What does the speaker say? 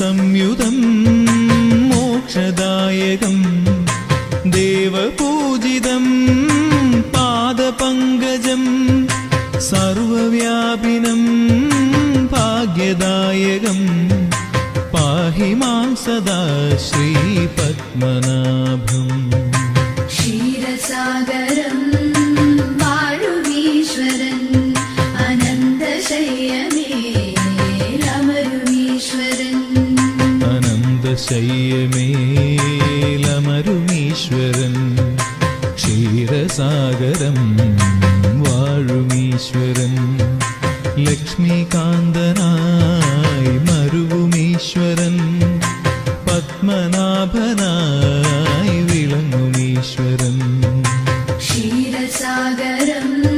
സംയുതം മോക്ഷദായകം ദേവപൂജിതം പാദപങ്കജം സർവവ്യാപിനം ഭാഗ്യദായകം പാഹി മാം സദാ ശ്രീപത്മനാഭം. ശയ്യമേലമരുമീശ്വരൻ ക്ഷീരസാഗരം വാഴുമീശ്വരൻ. ലക്ഷ്മികാന്തനായി മരുവുമീശ്വരൻ. പത്മനാഭനായി വിളങ്ങുമീശ്വരൻ. ക്ഷീരസാഗര